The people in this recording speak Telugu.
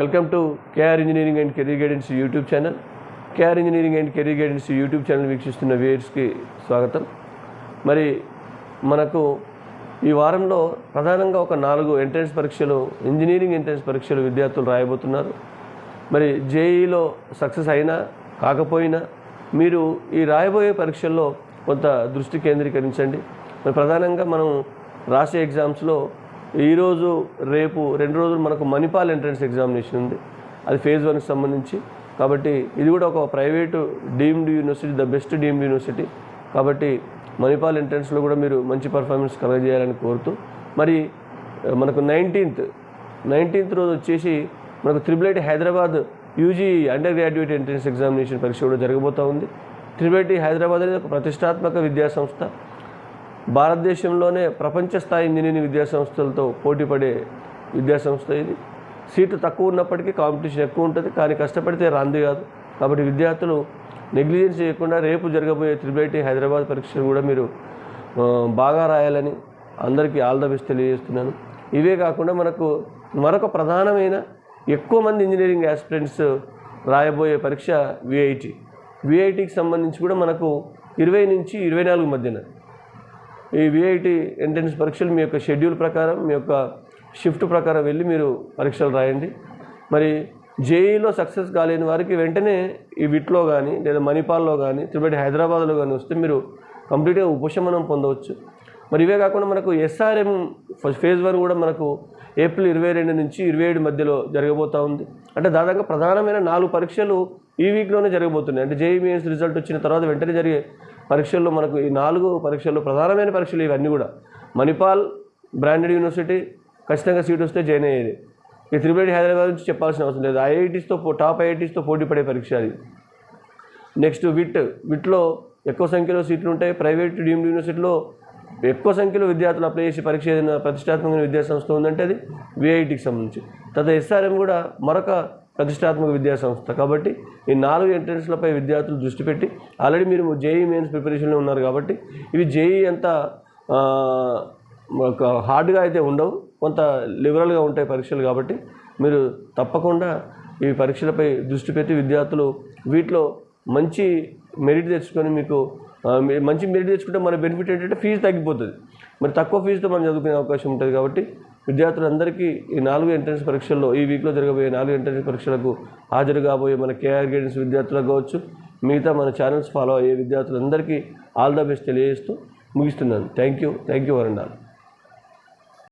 Welcome to KR engineering and career guidance YouTube channel. KR engineering and career guidance YouTube channel వీక్షిస్తున్న వ్యూయర్స్కి స్వాగతం. మరి మనకు ఈ వారంలో ప్రధానంగా ఒక నాలుగు ఎంట్రన్స్ పరీక్షలు ఇంజనీరింగ్ ఎంట్రన్స్ పరీక్షలు విద్యార్థులు రాయబోతున్నారు. మరి జేఈలో సక్సెస్ అయినా కాకపోయినా మీరు ఈ రాయబోయే పరీక్షల్లో కొంత దృష్టి కేంద్రీకరించండి. మరి ప్రధానంగా మనం రాసే ఎగ్జామ్స్లో ఈరోజు రేపు రెండు రోజులు మనకు మణిపాల్ ఎంట్రన్స్ ఎగ్జామినేషన్ ఉంది. అది ఫేజ్ వన్కి సంబంధించి. కాబట్టి ఇది కూడా ఒక private deemed university the best deemed university. కాబట్టి మణిపాల్ ఎంట్రన్స్లో కూడా మీరు మంచి పర్ఫార్మెన్స్ కలగజేయాలని కోరుతూ మరి మనకు నైన్టీన్త్ నైన్టీన్త్ రోజు వచ్చేసి మనకు triple IT Hyderabad UG under graduate entrance examination పరీక్ష కూడా జరగబోతూ ఉంది. త్రిబుల్ ఐటీ హైదరాబాద్ అనేది ఒక ప్రతిష్టాత్మక విద్యా సంస్థ భారతదేశంలోనే ప్రపంచ స్థాయి ఇంజనీరింగ్ విద్యాసంస్థలతో పోటీపడే విద్యాసంస్థ ఇది. సీటు తక్కువ ఉన్నప్పటికీ కాంపిటీషన్ ఎక్కువ ఉంటుంది కానీ కష్టపడితే రాంది కాదు. కాబట్టి విద్యార్థులు నెగ్లిజెన్స్ చేయకుండా రేపు జరగబోయే త్రిబేటి హైదరాబాద్ పరీక్షలు కూడా మీరు బాగా రాయాలని అందరికీ ఆల్ ద బెస్ట్ తెలియజేస్తున్నాను. ఇవే కాకుండా మనకు మరొక ప్రధానమైన ఎక్కువ మంది ఇంజనీరింగ్ యాస్పిరెంట్స్ రాయబోయే పరీక్ష విఐటి. విఐటికి సంబంధించి కూడా మనకు ఇరవై నుంచి ఇరవై నాలుగు మధ్యన ఈ విఐటి ఎంట్రన్స్ పరీక్షలు మీ యొక్క షెడ్యూల్ ప్రకారం మీ యొక్క షిఫ్ట్ ప్రకారం వెళ్ళి మీరు పరీక్షలు రాయండి. మరి జేఈలో సక్సెస్ కాలేని వారికి వెంటనే ఈ విట్లో కానీ లేదా మణిపాల్లో కానీ తిరుపతి హైదరాబాద్లో కానీ వస్తే మీరు కంప్లీట్గా ఉపశమనం పొందవచ్చు. మరి ఇవే కాకుండా మనకు ఎస్ఆర్ఎం ఫస్ట్ ఫేజ్ వన్ కూడా మనకు ఏప్రిల్ ఇరవై రెండు నుంచి ఇరవై ఏడు మధ్యలో జరగబోతూ ఉంది. అంటే దాదాపు ప్రధానమైన నాలుగు పరీక్షలు ఈ వీక్లోనే జరగబోతున్నాయి. అంటే జేఈ మెయిన్స్ రిజల్ట్ వచ్చిన తర్వాత వెంటనే జరిగే పరీక్షల్లో మనకు ఈ నాలుగు పరీక్షల్లో ప్రధానమైన పరీక్షలు ఇవన్నీ కూడా. మణిపాల్ బ్రాండెడ్ యూనివర్సిటీ ఖచ్చితంగా సీట్ వస్తే జాయిన్ అయ్యేది. ఈ త్రిబుల్ హైదరాబాద్ నుంచి చెప్పాల్సిన అవసరం లేదు. ఐఐటీస్తో టాప్ ఐఐటీస్తో పోటీ పడే పరీక్ష అది. నెక్స్ట్ విట్ విట్లో ఎక్కువ సంఖ్యలో సీట్లు ఉంటాయి. ప్రైవేట్ డీమ్డ్ యూనివర్సిటీలో ఎక్కువ సంఖ్యలో విద్యార్థులు అప్లై చేసి పరీక్ష ఏదైనా ప్రతిష్టాత్మకమైన విద్యా సంస్థ ఉందంటే అది విఐటికి సంబంధించి. తర్వాత ఎస్ఆర్ఎం కూడా మరొక ప్రతిష్టాత్మక విద్యా సంస్థ. కాబట్టి ఈ నాలుగు ఎంట్రన్స్లపై విద్యార్థులు దృష్టి పెట్టి ఆల్రెడీ మీరు జేఈ మెయిన్స్ ప్రిపరేషన్లో ఉన్నారు కాబట్టి ఇవి జేఈ అంత ఒక హార్డ్గా అయితే ఉండవు కొంత లిబరల్గా ఉంటాయి పరీక్షలు కాబట్టి మీరు తప్పకుండా ఈ పరీక్షలపై దృష్టి పెట్టి విద్యార్థులు వీటిలో మంచి మెరిట్ తెచ్చుకొని మీకు మంచి మెరిట్ తెచ్చుకుంటే మన బెనిఫిట్ ఏంటంటే ఫీజు తగ్గిపోతుంది. మరి తక్కువ ఫీజుతో మనం చదువుకునే అవకాశం ఉంటుంది కాబట్టి విద్యార్థులందరికీ ఈ నాలుగు ఎంట్రన్స్ పరీక్షల్లో ఈ వీక్లో జరగబోయే నాలుగు ఎంట్రన్స్ పరీక్షలకు హాజరు కాబోయే మన కేఆర్ గైడెన్స్ విద్యార్థులకు కావచ్చు మిగతా మన ఛానల్స్ ఫాలో అయ్యే విద్యార్థులందరికీ ఆల్ ద బెస్ట్ తెలియజేస్తూ ముగిస్తున్నాను. Thank you. Thank you వరండాలు.